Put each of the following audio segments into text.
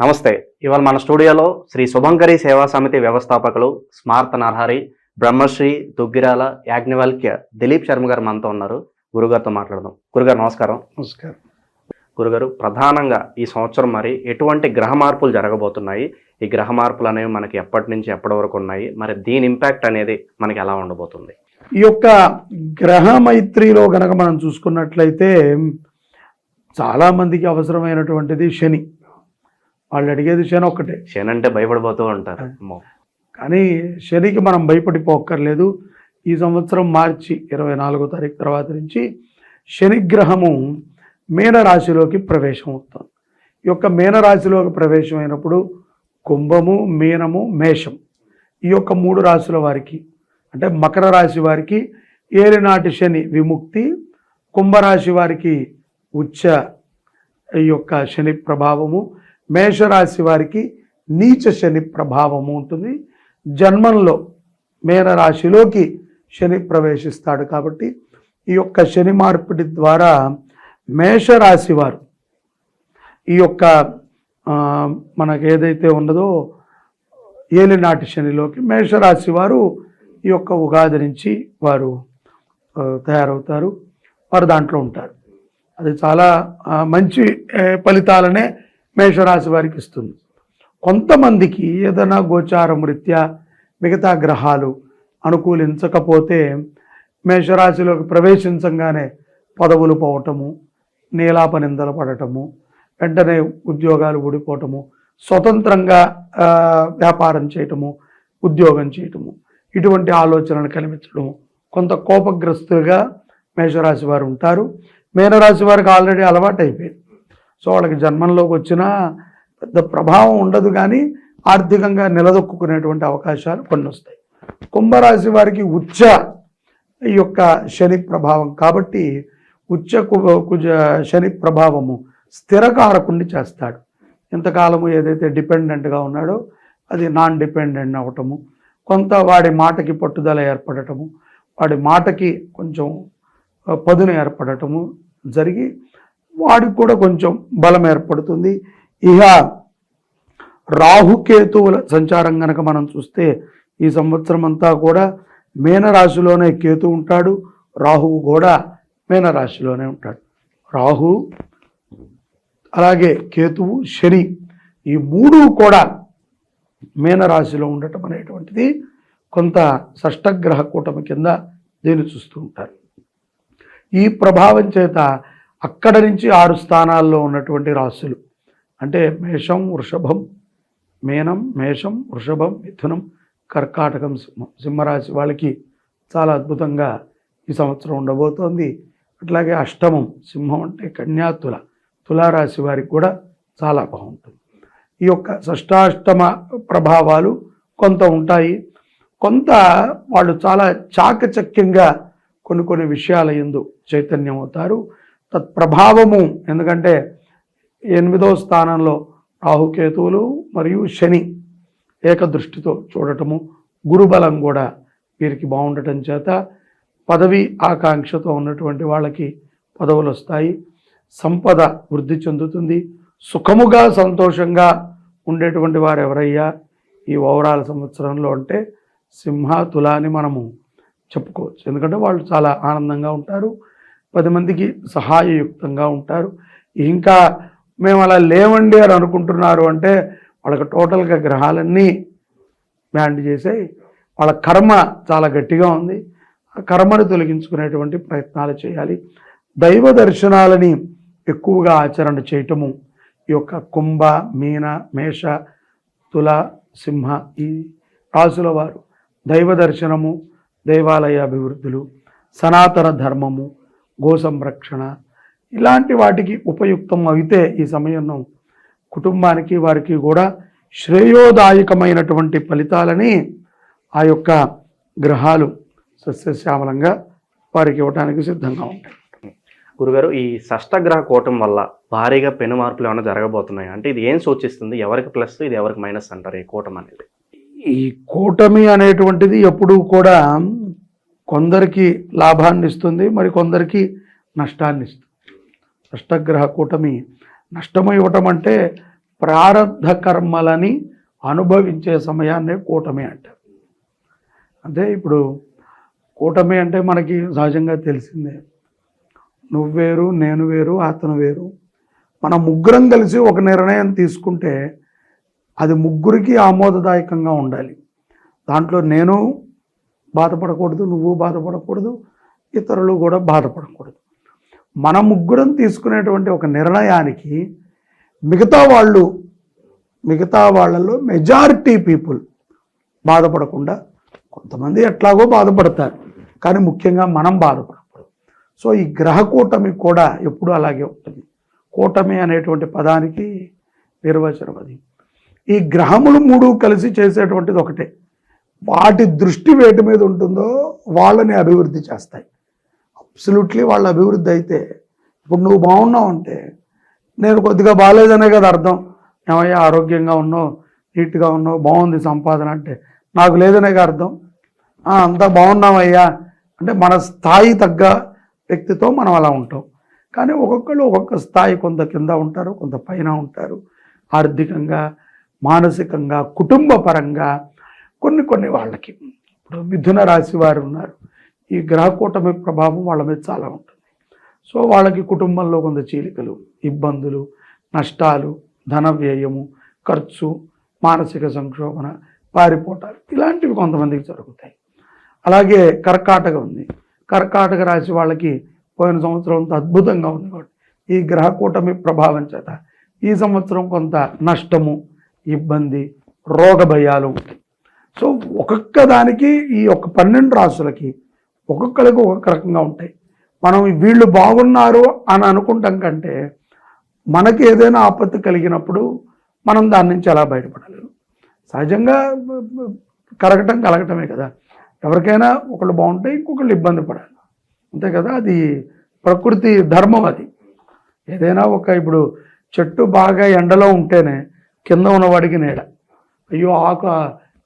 నమస్తే. ఇవాళ మన స్టూడియోలో శ్రీ శుభంకరి సేవా సమితి వ్యవస్థాపకులు స్మార్త నరహరి బ్రహ్మశ్రీ దుగ్గిరాల యాజ్ఞవల్క్య దిలీప్ శర్మ గారు మనతో ఉన్నారు. గురుగారితో మాట్లాడదాం. గురుగారు నమస్కారం. నమస్కారం. గురుగారు ప్రధానంగా ఈ సంవత్సరం మరి ఎటువంటి గ్రహ మార్పులు జరగబోతున్నాయి? ఈ గ్రహ మార్పులు అనేవి మనకి ఎప్పటి నుంచి ఎప్పటి వరకు ఉన్నాయి? మరి దీని ఇంపాక్ట్ అనేది మనకి ఎలా ఉండబోతుంది? ఈ యొక్క గ్రహ మైత్రిలో గనక మనం చూసుకున్నట్లయితే చాలా మందికి అవసరమైనటువంటిది శని. వాళ్ళు అడిగేది శని ఒక్కటే. శని అంటే భయపడిపోతూ ఉంటారు. కానీ శనికి మనం భయపడిపోక్కర్లేదు. ఈ సంవత్సరం మార్చి ఇరవై నాలుగో తారీఖు తర్వాత నుంచి శనిగ్రహము మీనరాశిలోకి ప్రవేశం అవుతుంది. ఈ యొక్క మీనరాశిలోకి ప్రవేశం అయినప్పుడు కుంభము మీనము మేషం ఈ యొక్క మూడు రాశుల వారికి అంటే మకర రాశి వారికి ఏలినాటి శని విముక్తి కుంభరాశి వారికి ఉచ్చ ఈ యొక్క శని ప్రభావము మేషరాశి వారికి నీచ శని ప్రభావము ఉంటుంది. జన్మంలో మేనరాశిలోకి శని ప్రవేశిస్తాడు కాబట్టి ఈ యొక్క శని మార్పిడి ద్వారా మేషరాశి వారు ఈ యొక్క మనకు ఏదైతే ఉన్నదో ఏలినాటి శనిలోకి మేషరాశి వారు ఈ యొక్క ఉగాది నుంచి వారు తయారవుతారు. వారు దాంట్లో ఉంటారు. అది చాలా మంచి ఫలితాలనే మేషరాశి వారికి ఇస్తుంది. కొంతమందికి ఏదైనా గోచారం రీత్యా మిగతా గ్రహాలు అనుకూలించకపోతే మేషరాశిలోకి ప్రవేశించంగానే పదవులు పోవటము నీలాప నిందలు పడటము వెంటనే ఉద్యోగాలు ఊడిపోవటము స్వతంత్రంగా వ్యాపారం చేయటము ఉద్యోగం చేయటము ఇటువంటి ఆలోచనలు కనిపించడము కొంత కోపగ్రస్తులుగా మేషరాశి వారు ఉంటారు. మీనరాశి వారికి ఆల్రెడీ అలవాటు అయిపోయింది సో వాళ్ళకి జన్మంలోకి వచ్చినా పెద్ద ప్రభావం ఉండదు కానీ ఆర్థికంగా నిలదొక్కునేటువంటి అవకాశాలు కొన్ని వస్తాయి. కుంభరాశి వారికి ఉచ్చ ఈ యొక్క శని ప్రభావం కాబట్టి ఉచ్చ కుజ శని ప్రభావము స్థిరకారకుణ్ణి చేస్తాడు. ఇంతకాలము ఏదైతే డిపెండెంట్గా ఉన్నాడో అది నాన్ డిపెండెంట్ అవ్వటము కొంత వాడి మాటకి పట్టుదల ఏర్పడటము వాడి మాటకి కొంచెం పదును ఏర్పడటము జరిగి వాడికి కూడా కొంచెం బలం ఏర్పడుతుంది. ఇక రాహుకేతువుల సంచారం కనుక మనం చూస్తే ఈ సంవత్సరం అంతా కూడా మీనరాశిలోనే కేతు ఉంటాడు. రాహువు కూడా మీనరాశిలోనే ఉంటాడు. రాహు అలాగే కేతువు శని ఈ మూడు కూడా మీనరాశిలో ఉండటం అనేటువంటిది కొంత షష్టగ్రహ కూటమి కింద దీన్ని చూస్తూ ఉంటారు. ఈ ప్రభావం చేత అక్కడ నుంచి ఆరు స్థానాల్లో ఉన్నటువంటి రాశులు. అంటే మేషం వృషభం మీనం మేషం వృషభం మిథునం కర్కాటకం సింహం సింహరాశి వాళ్ళకి చాలా అద్భుతంగా ఈ సంవత్సరం ఉండబోతోంది. అట్లాగే అష్టమం సింహం అంటే కన్యా తుల తులారాశి వారికి కూడా చాలా బాగుంటుంది. ఈ యొక్క షష్టాష్టమ ప్రభావాలు కొంత ఉంటాయి. కొంత వాళ్ళు చాలా చాకచక్యంగా కొన్ని కొన్ని విషయాల ఎందు చైతన్యం అవుతారు. తత్ప్రభావము. ఎందుకంటే ఎనిమిదో స్థానంలో రాహుకేతువులు మరియు శని ఏకదృష్టితో చూడటము గురుబలం కూడా వీరికి బాగుండటం చేత పదవి ఆకాంక్షతో ఉన్నటువంటి వాళ్ళకి పదవులు వస్తాయి. సంపద వృద్ధి చెందుతుంది. సుఖముగా సంతోషంగా ఉండేటువంటి వారు ఎవరయ్యా ఈ ఓవరాల్ సంవత్సరంలో అంటే సింహ తుల అని మనము చెప్పుకోవచ్చు. ఎందుకంటే వాళ్ళు చాలా ఆనందంగా ఉంటారు. పది మందికి సహాయయుక్తంగా ఉంటారు. ఇంకా మేము అలా లేవండి అని అనుకుంటున్నారు అంటే వాళ్ళకి టోటల్గా గ్రహాలన్నీ బ్యాండ్ చేసాయి. వాళ్ళ కర్మ చాలా గట్టిగా ఉంది. ఆ కర్మను తొలగించుకునేటువంటి ప్రయత్నాలు చేయాలి. దైవ దర్శనాలని ఎక్కువగా ఆచరణ చేయటము ఈ యొక్క కుంభ మీన మేష తుల సింహ ఈ రాసుల వారు దైవ దర్శనము దేవాలయ అభివృద్ధులు సనాతన ధర్మము గో సంరక్షణ ఇలాంటి వాటికి ఉపయుక్తం అయితే ఈ సమయంలో కుటుంబానికి వారికి కూడా శ్రేయోదాయకమైనటువంటి ఫలితాలని ఆ యొక్క గ్రహాలు సస్యశ్యామలంగా వారికి ఇవ్వడానికి సిద్ధంగా ఉంటాయి. గురుగారు ఈ షష్టగ్రహ కూటం వల్ల భారీగా పెను మార్పులు ఏమైనా జరగబోతున్నాయి? అంటే ఇది ఏం సూచిస్తుంది? ఎవరికి ప్లస్ ఇది ఎవరికి మైనస్ అంటారు ఈ కూటం అనేది? ఈ కూటమి అనేటువంటిది ఎప్పుడూ కూడా కొందరికి లాభాన్ని ఇస్తుంది మరి కొందరికి నష్టాన్ని ఇస్తుంది. అష్టగ్రహ కూటమి నష్టం ఇవ్వటం అంటే ప్రారంధ కర్మలని అనుభవించే సమయాన్నే కూటమి అంటారు. అంటే ఇప్పుడు కూటమి అంటే మనకి సహజంగా తెలిసిందే. నువ్వు వేరు నేను వేరు అతను వేరు. మన ముగ్గురం కలిసి ఒక నిర్ణయం తీసుకుంటే అది ముగ్గురికి ఆమోదదాయకంగా ఉండాలి. దాంట్లో నేను బాధపడకూడదు నువ్వు బాధపడకూడదు ఇతరులు కూడా బాధపడకూడదు. మన ముగ్గురం తీసుకునేటువంటి ఒక నిర్ణయానికి మిగతా వాళ్ళు మిగతా వాళ్ళలో మెజారిటీ పీపుల్ బాధపడకుండా కొంతమంది ఎట్లాగో బాధపడతారు కానీ ముఖ్యంగా మనం బాధపడకూడదు. సో ఈ గ్రహ కూటమి కూడా ఎప్పుడూ అలాగే ఉంటుంది. కూటమి అనేటువంటి పదానికి నిర్వచనం అది. ఈ గ్రహములు మూడు కలిసి చేసేటువంటిది ఒకటే. వాటి దృష్టి వేటి మీద ఉంటుందో వాళ్ళని అభివృద్ధి చేస్తాయి. అబ్సల్యూట్లీ వాళ్ళ అభివృద్ధి అయితే ఇప్పుడు నువ్వు బాగున్నావు అంటే నేను కొద్దిగా బాగాలేదనే కదా అర్థం. ఏమయ్యా ఆరోగ్యంగా ఉన్నావు నీట్గా ఉన్నావు బాగుంది సంపాదన అంటే నాకు లేదనే కదా అర్థం. అంతా బాగున్నామయ్యా అంటే మన స్థాయి తగ్గ వ్యక్తితో మనం అలా ఉంటాం. కానీ ఒక్కొక్కళ్ళు ఒక్కొక్క స్థాయి కొంత కింద ఉంటారు కొంత పైన ఉంటారు. ఆర్థికంగా మానసికంగా కుటుంబ పరంగా కొన్ని కొన్ని వాళ్ళకి. ఇప్పుడు మిథున రాశి వారు ఉన్నారు. ఈ గ్రహకూటమి ప్రభావం వాళ్ళ మీద చాలా ఉంటుంది. సో వాళ్ళకి కుటుంబంలో కొంత చీలికలు ఇబ్బందులు నష్టాలు ధన వ్యయము ఖర్చు మానసిక సంక్షోభన పారిపోటాలు ఇలాంటివి కొంతమందికి జరుగుతాయి. అలాగే కర్కాటక ఉంది. కర్కాటక రాశి వాళ్ళకి పోయిన సంవత్సరం అంత అద్భుతంగా ఉంది కాబట్టి ఈ గ్రహకూటమి ప్రభావం చేత ఈ సంవత్సరం కొంత నష్టము ఇబ్బంది రోగ భయాలు ఉంటాయి. సో ఒక్కొక్క దానికి ఈ ఒక్క పన్నెండు రాసులకి ఒక్కొక్కరికి ఒక్కొక్క రకంగా ఉంటాయి. మనం వీళ్ళు బాగున్నారు అని అనుకుంటాం కంటే మనకి ఏదైనా ఆపత్తి కలిగినప్పుడు మనం దాని నుంచి ఎలా బయటపడలేము సహజంగా కరగటం కలగటమే కదా. ఎవరికైనా ఒకళ్ళు బాగుంటే ఇంకొకళ్ళు ఇబ్బంది పడాలి. అంతే కదా అది ప్రకృతి ధర్మం అది. ఏదైనా ఒక ఇప్పుడు చెట్టు బాగా ఎండలో ఉంటేనే కింద ఉన్నవాడికి నీడ. అయ్యో ఆకు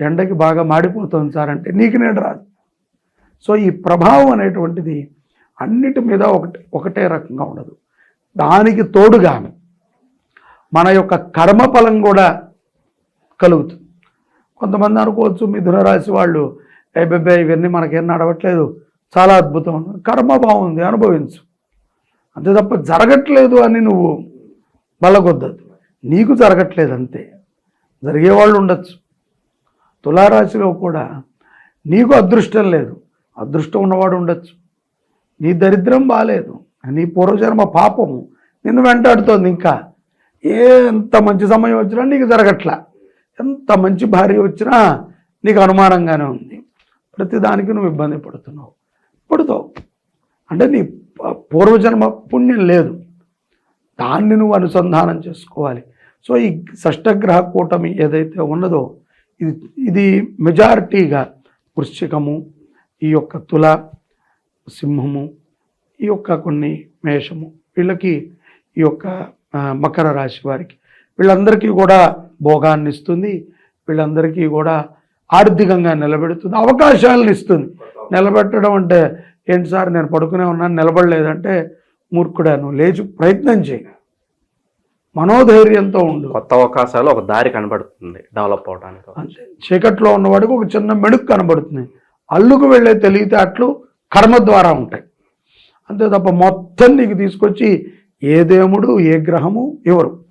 ఎండకి బాగా మాడిపోతుంది సార్ అంటే నీకు నేను రాదు. సో ఈ ప్రభావం అనేటువంటిది అన్నిటి మీద ఒకటి ఒకటే రకంగా ఉండదు. దానికి తోడుగా మన యొక్క కర్మఫలం కూడా కలుగుతుంది. కొంతమంది అనుకోవచ్చు మిథున రాశి వాళ్ళు ఏబెబ్బే ఇవన్నీ మనకేం నడవట్లేదు చాలా అద్భుతం. కర్మ బాగుంది అనుభవించు. అంతే తప్ప జరగట్లేదు అని నువ్వు బలగొద్దదు. నీకు జరగట్లేదు అంతే. జరిగేవాళ్ళు ఉండొచ్చు. తులారాశిలో కూడా నీకు అదృష్టం లేదు. అదృష్టం ఉన్నవాడు ఉండొచ్చు. నీ దరిద్రం బాగాలేదు నీ పూర్వజన్మ పాపము నిన్ను వెంటాడుతోంది ఇంకా. ఎంత మంచి సమయం వచ్చినా నీకు జరగట్లా. ఎంత మంచి భార్య వచ్చినా నీకు అనుమానంగానే ఉంది. ప్రతిదానికి నువ్వు ఇబ్బంది పడుతున్నావు. పడుతావు. అంటే నీ ప- పూర్వజన్మ పుణ్యం లేదు. దాన్ని నువ్వు అనుసంధానం చేసుకోవాలి. సో ఈ షష్టగ్రహ కూటమి ఏదైతే ఉన్నదో ఇది ఇది మెజారిటీగా వృశ్చికము ఈ యొక్క తుల సింహము ఈ యొక్క కొన్ని మేషము వీళ్ళకి ఈ యొక్క మకర రాశి వారికి. వీళ్ళందరికీ కూడా భోగాన్ని ఇస్తుంది వీళ్ళందరికీ కూడా ఆర్థికంగా నిలబెడుతుంది అవకాశాలను ఇస్తుంది. నిలబెట్టడం అంటే ఏంటి సార్ నేను పడుకునే ఉన్నాను నిలబడలేదంటే మూర్ఖుడాను లేచి ప్రయత్నం చేయి. మనోధైర్యంతో ఉండు. కొత్త అవకాశాలు ఒక దారి కనబడుతుంది డెవలప్ అవడానికి అంతే. చీకట్లో ఉన్నవాడికి ఒక చిన్న మెడుకు కనబడుతుంది. అల్లుకు వెళ్ళే తెలివితేటలు కర్మ ద్వారా ఉంటాయి. అంతే తప్ప మొత్తం నీకు తీసుకొచ్చి ఏ దేవుడు ఏ గ్రహము ఎవరు?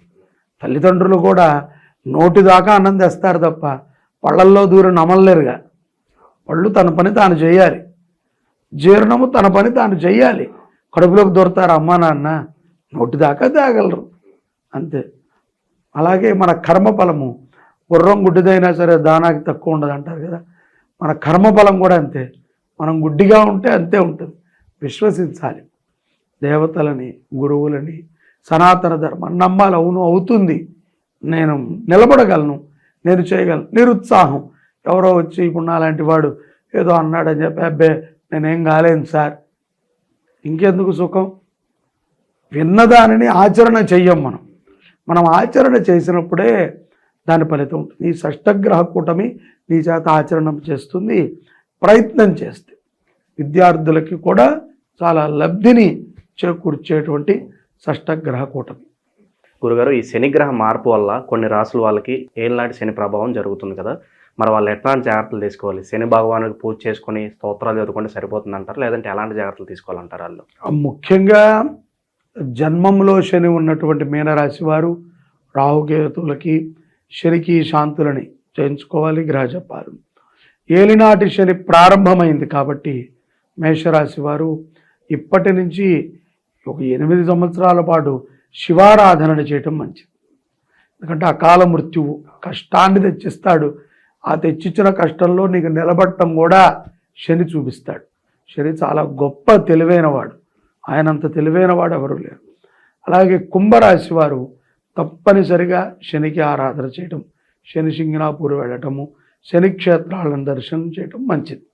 తల్లిదండ్రులు కూడా నోటి దాకా అన్నం తెస్తారు తప్ప పళ్ళల్లో దూరం నమలలేరుగా వాళ్ళు తన పని తాను చేయాలి. జీర్ణము తన పని తాను చేయాలి. కడుపులోకి దొరుకుతారు అమ్మా నాన్న నోటి దాకా తేగలరు. అంతే. అలాగే మన కర్మఫలము గుర్రం గుడ్డిదైనా సరే దానాకి తక్కువ ఉండదు అంటారు కదా. మన కర్మఫలం కూడా అంతే. మనం గుడ్డిగా ఉంటే అంతే ఉంటుంది. విశ్వసించాలి. దేవతలని గురువులని సనాతన ధర్మాన్ని నమ్మాలి. అవును అవుతుంది. నేను నిలబడగలను. నేను చేయగలను. నిరుత్సాహం. ఎవరో వచ్చి ఇప్పుడు నాలాంటి వాడు ఏదో అన్నాడని చెప్పి అబ్బే నేనేం కాలేను సార్. ఇంకెందుకు సుఖం? విన్నదానిని ఆచరణ చెయ్యం మనం. మనం ఆచరణ చేసినప్పుడే దాని ఫలితం ఉంటుంది. ఈ షష్టగ్రహ కూటమి నీ చేత ఆచరణ చేస్తుంది ప్రయత్నం చేస్తే. విద్యార్థులకి కూడా చాలా లబ్ధిని చేకూర్చేటువంటి షష్టగ్రహ కూటమి. గురుగారు ఈ శనిగ్రహ మార్పు వల్ల కొన్ని రాసుల వాళ్ళకి ఏళ్ళనాటి శని ప్రభావం జరుగుతుంది కదా. మరి వాళ్ళు ఎట్లాంటి జాగ్రత్తలు తీసుకోవాలి. శని భగవానుడికి పూజ చేసుకొని స్తోత్రాలు చదువుకుంటే సరిపోతుంది అంటారు లేదంటే ఎలాంటి జాగ్రత్తలు తీసుకోవాలంటారు వాళ్ళు? ముఖ్యంగా జన్మంలో శని ఉన్నటువంటి మీనరాశి వారు రాహుకేతులకి శనికి శాంతులని చేయించుకోవాలి గ్రహజపాలు. ఏలినాటి శని ప్రారంభమైంది కాబట్టి మేషరాశి వారు ఇప్పటి నుంచి ఒక ఎనిమిది సంవత్సరాల పాటు శివారాధనని చేయటం మంచిది. ఎందుకంటే అకాల మృత్యువు కష్టాన్ని తెచ్చిస్తాడు. ఆ తెచ్చిచ్చిన కష్టంలో నీకు నిలబడటం కూడా శని చూపిస్తాడు. శని చాలా గొప్ప తెలివైనవాడు. ఆయనంత తెలివైనవాడు ఎవరు లేరు. అలాగే కుంభరాశి వారు తప్పనిసరిగా శనికి ఆరాధన చేయటం శని సింగనాపూర్ వెళ్ళటము శని క్షేత్రాలను దర్శనం చేయటం మంచిది.